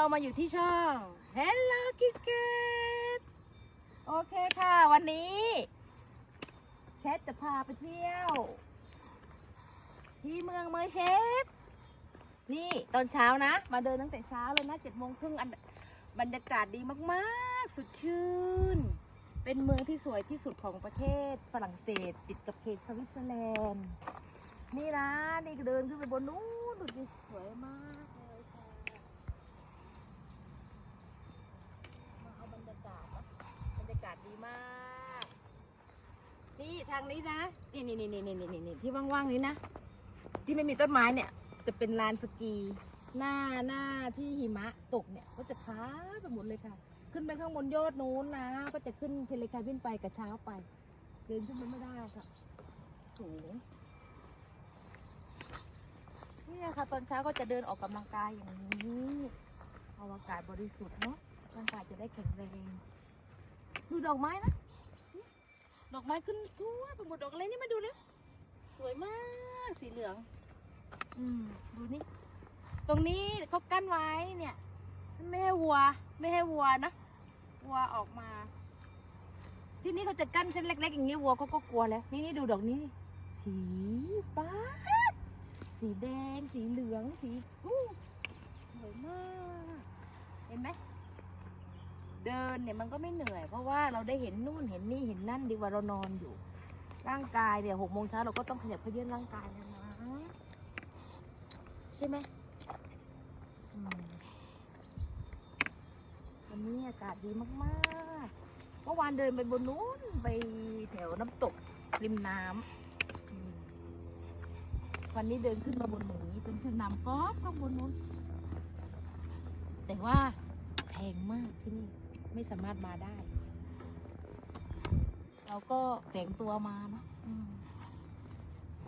เรามาอยู่ที่ช่อง Hello Kitkat โอเคค่ะ วันนี้แคทจะพาไปเที่ยว ที่เมืองเมอร์เชฟ นี่ตอนเช้านะ มาเดินตั้งแต่เช้าเลยนะเจ็ดโมงครึ่งบรรยากาศดีมากๆ สุดชื่น เป็นเมืองที่สวยที่สุดของประเทศฝรั่งเศส ติดกับเขตสวิตเซอร์แลนด์ นี่นะ นี่เดินขึ้นไปบนนู้นดูดิสวยมากเลยค่ะ มาเอาบรรยากาศนะบรรยากาศดี มาก นี่ทางนี้นะ นี่นี่นี่นี่นี่นี่นี่ที่ว่างๆนี้นะ ที่ไม่มีต้นไม้เนี่ย จะเป็นลานสกี หน้าหน้าที่หิมะตกเนี่ย ก็จะขาวไปหมดเลยค่ะ ขึ้นไปข้างบนยอดนู้นนะ ก็จะขึ้นเทเลคาบินไปกระเช้าไป เดินขึ้นไปไม่ได้ค่ะ สูงนี่ค่ะตอนเช้าก็จะเดินออกกำลังกายอย่างนี้อากาศบริสุทธิ์เนาะร่างกายจะได้แข็งแรง ดูดอกไม้นะ ดอกไม้ขึ้นทั่วไปหมดดอกอะไรนี่มาดูเลยสวยมาก สีเหลือง อืม ดูนี่ ตรงนี้เขากั้นไว้เนี่ย ไม่ให้วัว ไม่ให้วัวนะ วัวออกมา ที่นี่เขาจะกั้นเส้นเล็กๆอย่างนี้วัวเขาก็กลัวแล้ว นี่นี่ดูดอกนี้ สีฟ้าดสีแดง สีเหลือง สีอู้สวยมาก เห็นไหม เดินเนี่ยมันก็ไม่เหนื่อย เพราะว่าเราได้เห็นนู่นเห็นนี่เห็นนั่นดีกว่าเรานอนอยู่ ร่างกายเนี่ยหกโมงเช้าเราก็ต้องขยับเขยื้อนร่างกายแล้วนะใช่ไหมวันนี้อากาศดีมากๆเมื่อวานเดินไปบนนู้นไปแถวน้ำตกริมน้ำวันนี้เดินขึ้นมาบนหนี้เป็นสนามกอล์ฟข้างบนนู้นแต่ว่าแพงมากที่นี่ ไม่สามารถมาได้ เราก็แฝงตัวมานะอืม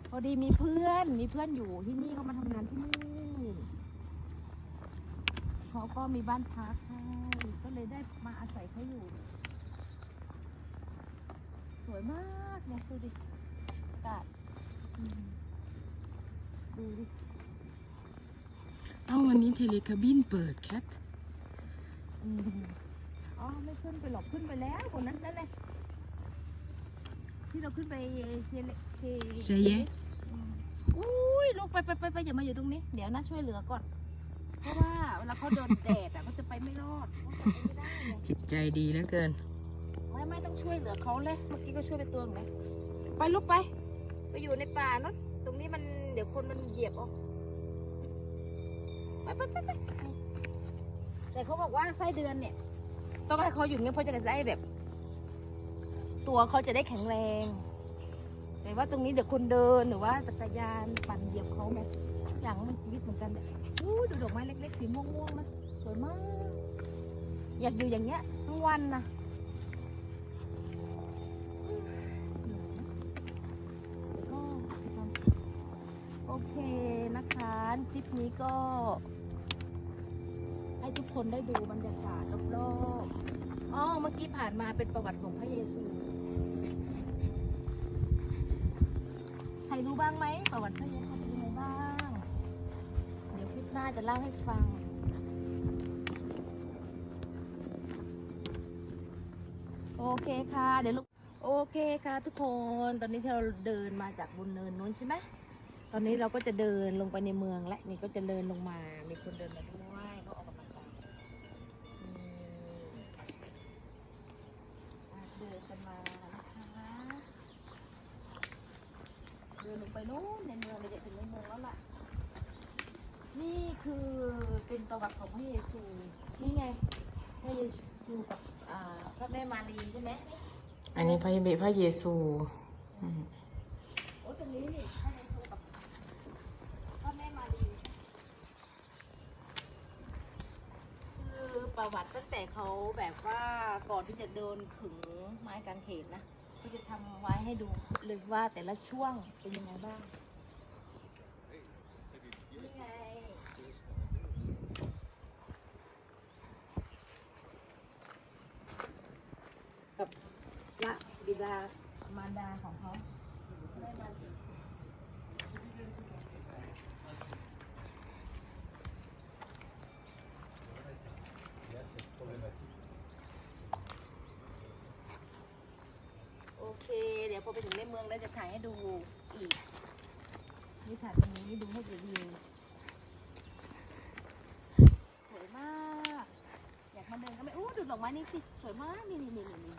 พอดีมีเพื่อน มีเพื่อนอยู่ที่นี่เขามาทำงานที่นี่เขาก็มีบ้านพักให้ก็เลยได้มาอาศัยเขาอยู่ สวยมากเนี่ยดูดิอากาศอืมดูดิเอ้าวันนี้เทเลคาบินเปิดแคท อืมอ๋อไม่ขึ้นไปหรอกขึ้นไปแล้วคนนั้นนั่นเลยที่เราขึ้นไปเชียร์เลเชียร์เชยเยอืมอุ้ยลูกไปไปไปไปอย่ามาอยู่ตรงนี้ เดี๋ยวนะช่วยเหลือก่อน เพราะว่าเวลาเขาโดนแดดอะเขาจะไปไม่รอดเขาจะไปไม่ได้ไงจิตใจดีเหลือเกิน ไม่ไม่ต้องช่วยเหลือเขาเลยเมื่อกี้ก็ช่วยไปตัวหนึงเลยไปลูกไป ไปอยู่ในป่าเนอะตรงนี้มันเดี๋ยวคนมันเหยียบเออกไปไปไปไปแต่เขาบอกว่าไส้เดือนเนี่ย ต้องให้เขาอยู่เงี้ยเพราะจะได้แบบ ตัวเขาจะได้แข็งแรง แต่ว่าตรงนี้เดี๋ยวคนเดินหรือว่าจักรยานปั่นเหยียบเขาไหมอย่างมันชีวิตเหมือนกันเนี่ยอู้ดูดอกไม้เล็กๆสีม่วงๆนะสวยมาก อยากอยู่อย่างเงี้ยทั้งวันนะโอเคนะคะคลิปนี้ก็ ทุกคนได้ดูบรรยากาศรอบๆอ๋อเมื่อกี้ผ่านมาเป็นประวัติของพระเยซูใครรู้บ้างไหมประวัติพระเยซูเป็นยังไงบ้าง เดี๋ยวคลิปหน้าจะเล่าให้ฟังโอเคค่ะ เดี๋ยวลูกโอเคค่ะทุกคนตอนนี้ที่เราเดินมาจากบนเนินนู้นใช่ไหมตอนนี้เราก็จะเดินลงไปในเมืองและนี่ก็จะเดินลงมา มีคนเดินมาด้วย นลงไปนู้นในเมืองเราจะถึงในเมืองแล้วล่ะ นี่คือเป็นประวัติของพระเยซู นี่ไง พระเยซูกับอ่าพระแม่มารีใช่ไหมอันนี้พระเบพระเยซูอืมโอ้ตรงนี้นี่พระเยซูกับพระแม่มารี คือประวัติตั้งแต่เขาแบบว่าก่อนที่จะโดนขึงไม้กางเขนนะ ก็จะทำไว้ให้ดูเลยว่าแต่ละช่วงเป็นยังไงบ้างนี่ไงกับพระบิดามารดาของเขาแม่มารี ยวพอไปถึงในเมืองแล้วจะถ่ายให้ดูอีก นี่ถ่ายตรงนี้ดูให้ดูวิวสวยมาก อยากมาเดินก็ไม่อู้ดูดอกไม้นี่สิ สวยมาก นี่นี่นี่นี่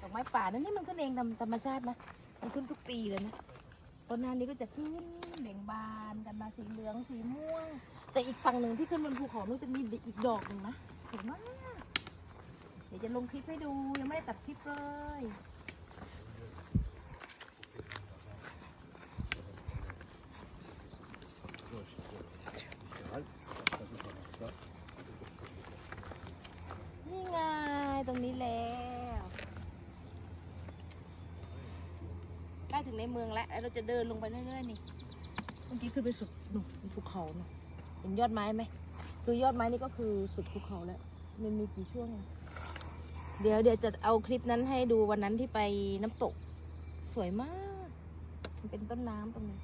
ดอกไม้ป่านั่นนี่มันก็เองตามธรรมชาตินะ มันขึ้นทุกปีเลยนะต้นหน้านี้ก็จะขึ้นเบ่งบานกันมาสีเหลืองสีม่วง แต่อีกฝั่งหนึ่งที่ขึ้นบนภูเขานู้นจะมีอีกดอกหนึ่งนะสวยมาก เดี๋ยวจะลงคลิปให้ดูยังไม่ได้ตัดคลิปเลย นี่ไง ตรงนี้แล้วใกล้ ถึงในเมืองแล้วแล้วเราจะเดินลงไปเรื่อยๆนี่เมื่อกี้ขึ้นไปสุดหนุ่มภูเขาเนาะเห็นยอดไม้ไหมคือยอดไม้นี่ก็คือสุดภูเขาแล้วมันมีกี่ช่วงอะเดี๋ยวเดี๋ยวจะเอาคลิปนั้นให้ดูวันนั้นที่ไปน้ำตก สวยมากมันเป็นต้นน้ำตรงนี้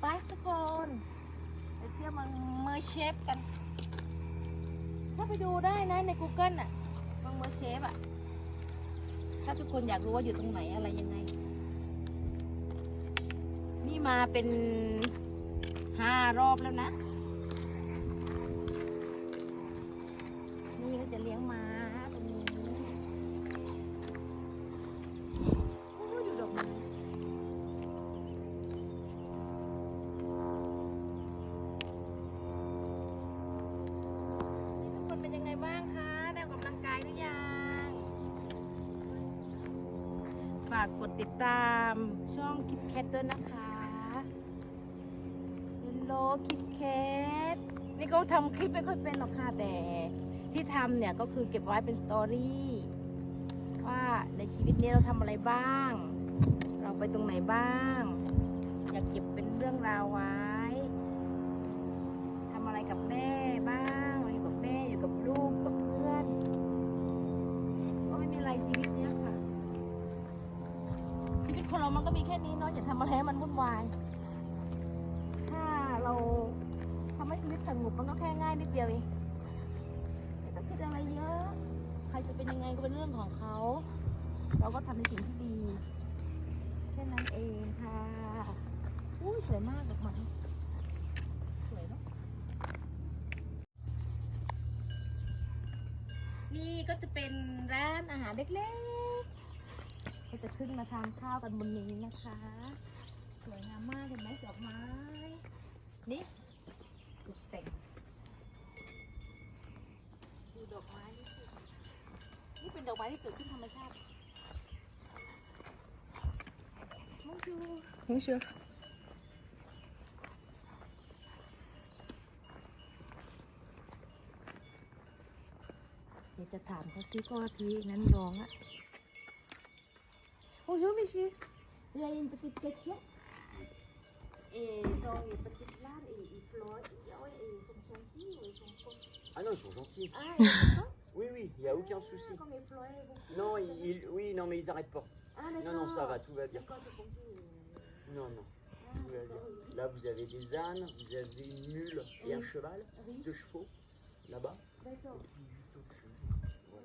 ไปทุกคนไปเที่ยวเมืองเมอร์เชฟกัน ถ้าไปดูได้นะใน Google อะเมืองเมอร์เชฟอะ ถ้าทุกคนอยากรู้ว่าอยู่ตรงไหนอะไรยังไง นี่มาเป็นห้ารอบแล้วนะ คิดแคทนี่ก็ทำคลิปไม่ค่อยเป็นหรอกค่ะแต่ที่ทำเนี่ยก็คือเก็บไว้เป็นสตอรี่ว่าในชีวิตนี้เราทำอะไรบ้าง เราไปตรงไหนบ้าง อยากเก็บเป็นเรื่องราวไว้ทำอะไรกับแม่บ้างเราอยู่กับแม่อยู่กับลูกกับเพื่อนก็ไม่มีอะไรชีวิตเนี้ยค่ะชีวิตคนเรามันก็มีแค่นี้เนาะอย่าทำอะไรให้มันวุ่นวาย เดียวเองไม่ต้องคิดอะไรเยอะ ใครจะเป็นยังไงก็เป็นเรื่องของเขา เราก็ทำในสิ่งที่ดี แค่นั้นเองค่ะอุ้ยสวยมากดอกไม้สวยเนาะนี่ก็จะเป็นร้านอาหารเล็กๆก็จะขึ้นมาทานข้าวกันบนนี้นะคะ สวยงามมากเห็นไหมดอกไม้ นี่ตกแต่ง ดูดอกไม้นี่สินี่เป็นดอกไม้ที่เกิดขึ้นธรรมชาติมองดู Bonjour. เดี๋ยวจะถามเขาซิก็ทีนั้นร้องอะ Bonjour monsieur il y a une petite question et dans les petites lames et ils pleurent et ils sont gentils ou ils sont cons Ah non, ils sont gentils. Ah, ils sont cons Oui, oui, il n'y a aucun souci. Comme beaucoup. Non, ils, ils- oui, non, mais ils n'arrêtent pas. Ah, Non, non, ça va, tout va bien. Euh, Non, non, ah, tout va d'accord, bien. Là, vous avez des ânes, vous avez une mule et un cheval, Oui, deux chevaux, là-bas. d'accord. Ah,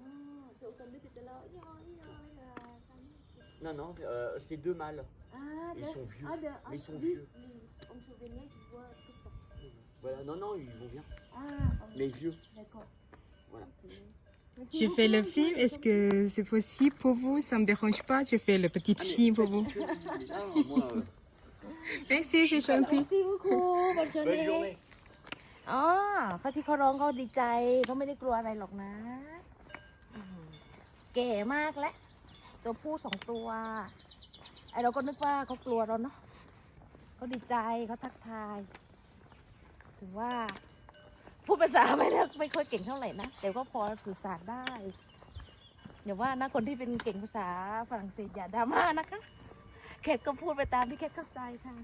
Non, non, euh, c'est deux mâles. Ah, Ils sont vieux. ah, de- ah, Mais ils sont oui, vieux. oui. On se souvenait, Voilà, non, non, ils vont bien. Ah, ok, Mais vieux. d'accord. Voilà. Ok. Je fais le film. Est-ce que c'est possible pour vous Ça me dérange pas. Je fais le petit Ah, mais film pour faites vous. ce que vous voulez. Ah, non, moi, euh, Merci, c'est gentil. Merci beaucoup. Bonne journée. bonne journée. อ๋อเขาที่เขาร้องเขาดีใจเขาไม่ได้กลัวอะไรหรอกนะอืมเก๋มากและ ตัวผู้สองตัวไอเราก็นึกว่าเขากลัวเราเนาะเขาดีใจเขาทักทาย ถึงว่า พูดภาษาไม่ได้ไม่ค่อยเก่งเท่าไหร่นะแต่ก็พอสื่อสารได้อย่าว่านะคนที่เป็นเก่งภาษาฝรั่งเศสอย่าดราม่านะคะแคทก็พูดไปตามที่แคทเข้าใจค่ะ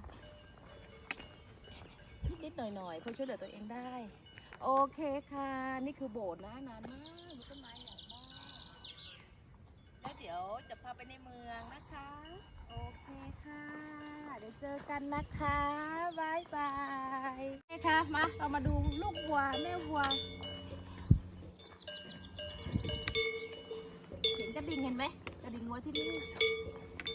นิดๆหน่อยๆเพื่อช่วยเหลือตัวเองได้ โอเคค่ะ นี่คือโบสถ์นะนานมากมีต้นไม้ใหญ่มากแล้วเดี๋ยวจะพาไปในเมืองนะคะ โอเคค่ะ เดี๋ยวเจอกันนะคะ บายบายโอเคค่ะมาเรามาดูลูกวัวแม่วัวเห็นกระดิ่งเห็นไหมกระดิ่งวัวที่นี่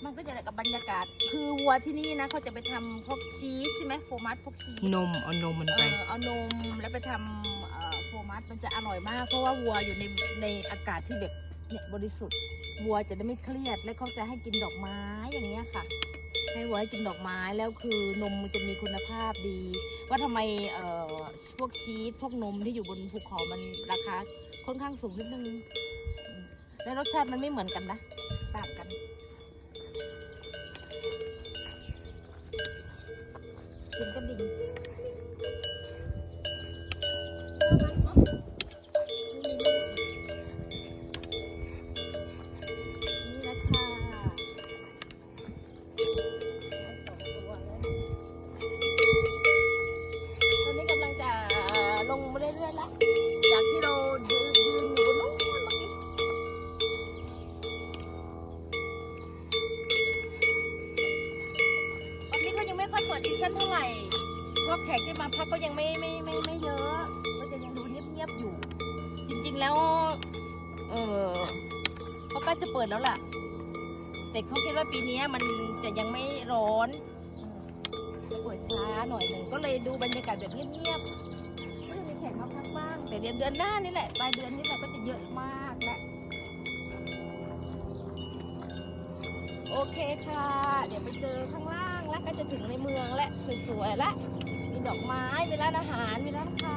มันก็จะได้กับบรรยากาศ คือวัวที่นี่นะเขาจะไปทำพวกชีสใช่ไหมโฟมัสพวกชีสนมเอานมมันเอไปอเอานมแล้วไปทำเอ่อโฟมัสมันจะอร่อยมาก เพราะว่าวัวอยู่ในในอากาศที่แบบเนี่ยบริสุทธิ์วัวจะได้ไม่เครียด และเขาจะให้กินดอกไม้อย่างเงี้ยค่ะ ให้ไว้กินดอกไม้แล้วคือนมมันจะมีคุณภาพดี ว่าทำไมเอ่อพวกชีสพวกนมที่อยู่บนภูเขามันราคาค่อนข้างสูงนิดนึงและรสชาติมันไม่เหมือนกันนะ ที่มาพักก็ยังไม่ไม่ไม่ไม่เยอะก็จะยังดูเงียบๆอยู่ จริงๆแล้ว เออเขาใกล้จะเปิดแล้วล่ะ แต่เขาคิดว่าปีนี้มันจะยังไม่ร้อนอืมจะเปิดช้าหน่อยหนึ่งก็เลยดูบรรยากาศแบบเงียบๆก็จะมีแขกมาพักบ้างแต่เดือนเดือนหน้านี่แหละปลายเดือนนี่แหละก็จะเยอะมากแหละโอเคค่ะ เดี๋ยวไปเจอข้างล่างแล้วก็จะถึงในเมืองและสวยๆและมี ดอกไม้มีร้านอาหารมีร้านค้า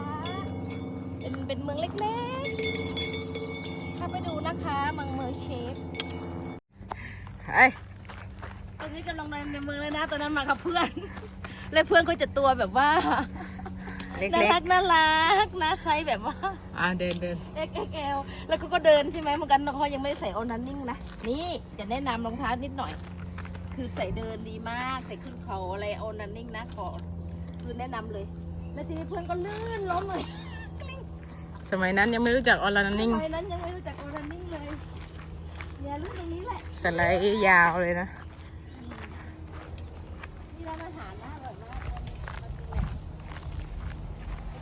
เป็นเป็นเมืองเล็กๆ ถ้าไปดูนะคะเมืองเมืองเชฟไอ้ตอนนี้กำลังในเมืองเลยนะ ตอนนั้นมากับเพื่อน แล้วเพื่อนก็จะตัวแบบว่าเล็น่ากรักน่ารักนะไซส์แบบว่าๆอ่าเดินเดิน XXL แล้วก็ก็เดินใช่ไหมเหมือนกันเขายังไม่ได้ใส่โอนันนิ่งนะนี่จะแนะนำรองเท้านิดหน่อย คือใส่เดินดีมากใส่ขึ้นเขาอะไรโอนันนิ่งนะขอ คือแนะนำเลย แล้วทีนี้เพื่อนก็ลื่นล้มเลยสมัยนั้นยังไม่รู้จักออลานิ่งสมัยนั้นยังไม่รู้จักโอนันนิ่งเลยเนี่ยลื่นตรงนี้แหละสไลด์ยาวเลยนะนี่ร้านอาหารนะอร่อยมาก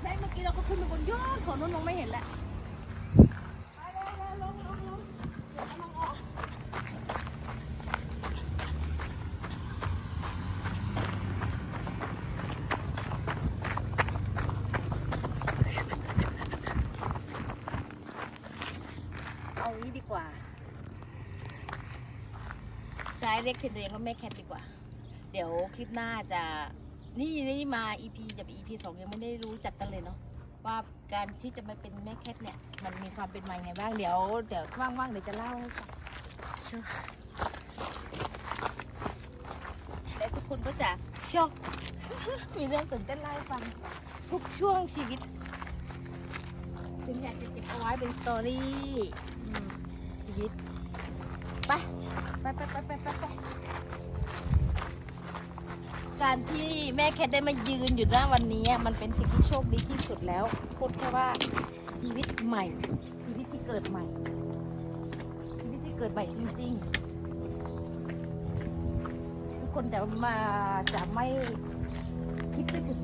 แม่เมื่อกี้เราก็ขึ้นไปบนยอดของนู้นมองไม่เห็นแหละไปเลยเลยลงลงลงเดี๋ยวกำลังออก เอางี้ดีกว่าใช้เรียกตัวเองว่าแม่แคทดีกว่า เดี๋ยวคลิปหน้าจะนี่นี่มา EP จะเป็น EP สองยังไม่ได้รู้จักกันเลยเนาะว่าการที่จะมาเป็นแม่แคทเนี่ย มันมีความเป็นมายังไงบ้างเดี๋ยวเดี๋ยวว่างๆเดี๋ยวจะเล่าให้ฟังและทุกคนก็จะช็อกมีเรื่องตื่นเต้นเล่าให้ฟังทุกช่วงชีวิตถึงอยากจะเก็บเอาไว้เป็นสตอรี่อืมชีวิต ไป ไปไปไปไปไปไปการที่แม่แคทได้มายืนอยู่หน้าวันนี้มันเป็นสิ่งที่โชคดีที่สุดแล้วพูดแค่ว่าชีวิตใหม่ ชีวิตที่เกิดใหม่ ชีวิตที่เกิดใหม่จริง ๆ ทุกคนจะมาจะไม่คิดไม่ถึง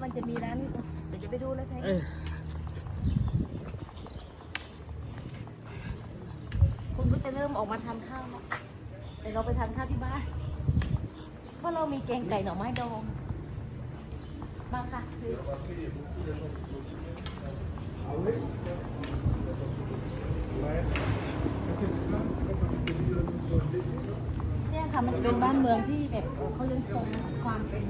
มืองแล้วมันจะมีร้าน เดี๋ยวจะไปดูแล้วใช่เออคุณก็จะเริ่มออกมาทานข้าวแล้วแต่เราไปทานข้าวที่บ้าน เพราะเรามีแกงไก่หน่อไม้ดองมาค่ะคือเนี่ย ค่ะมันจะเป็นบ้านเมืองที่แบบเขายังคงความเป็น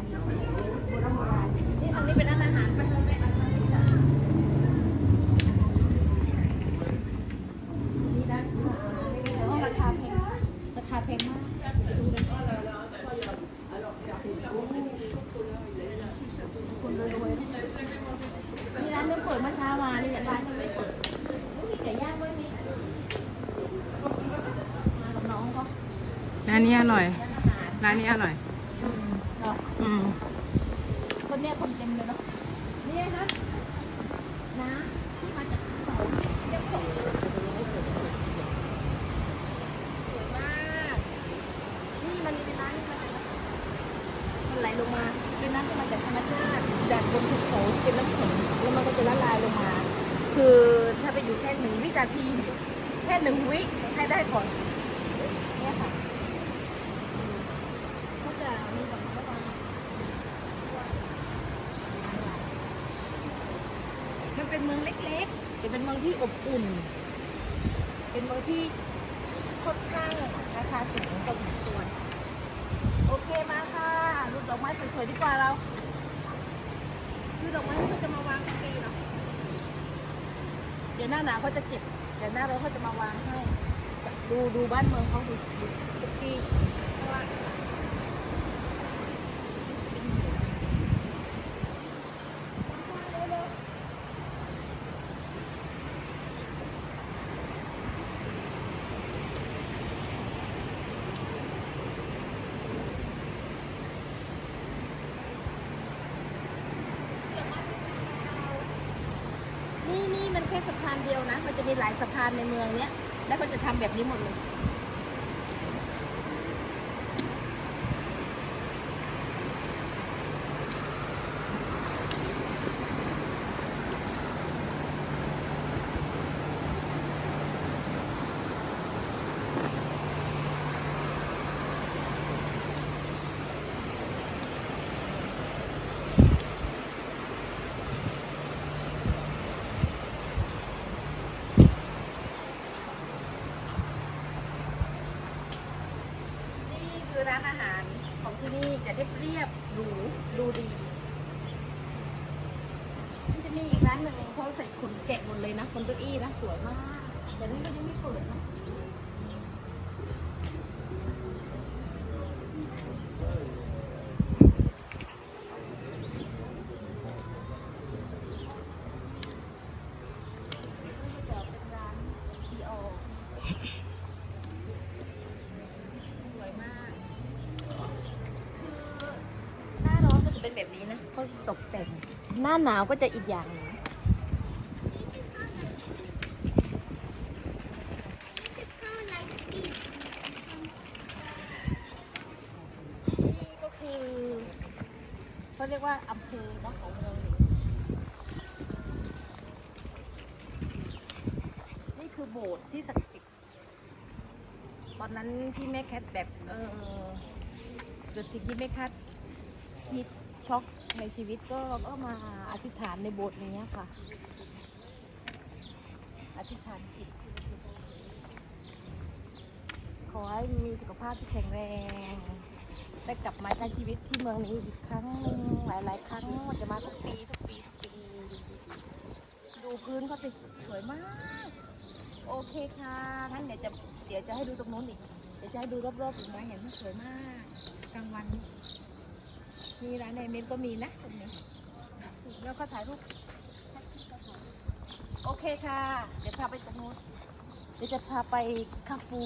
โบราณโบราณนี่ตรงนี้เป็นร้านอาหารไปเราไปอาหาร ร้านนี้อร่อย อืมอืมคนเนี้ยคนเต็มเลยเนาะเนี่ยนะนะที่มาจากเขาเรียกส่งสวยมากนี่มันเป็ร้านที่มาจไหลลงมาเป็นน้ำที่มาจากธรรมชาติจากบนภูเขาเป็นน้ำฝนแล้วมันก็จะละลายลงมา คือถ้าไปอยู่แค่หนึ่งวิกาที แค่หนึ่งวิให้ได้ก่อนเนี่ยค่ะ อบอุ่น เป็นเมืองที่ค่อนข้างราคาสูงพอสมควรโอเคมาค่ะรูปดอกไม้สวยๆดีกว่าเราคือดอกไม้เขาจะมาวางทุกปีเนาะเดี๋ยวหน้าหนาวเขาจะเก็บเดี๋ยวหน้าร้อนเขาจะมาวางให้ดูดูบ้านเมืองเขาดูดูทุกที่ข้างล่างนี่นี่มันแค่สะพานเดียวนะ มีหลายสะพานในเมืองเนี้ย แล้วก็จะทำแบบนี้หมดเลย นี่คือ ร้านอาหารของที่นี่จะเรียบเรียบๆหรูดูดีมันจะมีอีกร้านหนึ่งเขาใส่ขนแกะหมดเลยนะคนเก้าอี้นะสวยมากแต่นี่ก็ยังไม่เปิดนะนี่ก็จะเป็นร้านดีออ สวยมาก คือหน้าร้อนก็จะเป็นแบบนี้นะเขาต กแต่ง หน้าหนาวก็จะอีกอย่างหนึงนี่ก็คือเขาเรียกว่าอำเภอเนาะของเมืองนี้นี่คือโบสถ์ที่ศักดิ์สิทธิ์ ตอนนั้นที่แม่แคทแบบเออเกิดสิ่งที่แม่แคทคิด ช็อกในชีวิตก็ก็มาอธิษฐานในโบสถ์นี้ค่ะ อธิษฐานจิตขอให้มีสุขภาพที่แข็งแรง ได้กลับมาใช้ชีวิตที่เมืองนี้อีกครั้งหนึ่งหลาย ๆ ครั้งจะมาทุกปีทุกปีทุกปีดูพื้นเขาสิสวยมาก โอเคค่ะงั้นเดี๋ยวจะเดี๋ยวจะให้ดูตรงโน้นอีก เดี๋ยวจะให้ดูรอบๆอีกนะเห็นว่าสวยมากกลางวัน มีร้านในเมนก็มีนะตรงนี้แล้วก็ถ่ายรูปโอเคค่ะ เดี๋ยวพาไปตรงโน้นเดี๋ยวจะพาไปคาฟู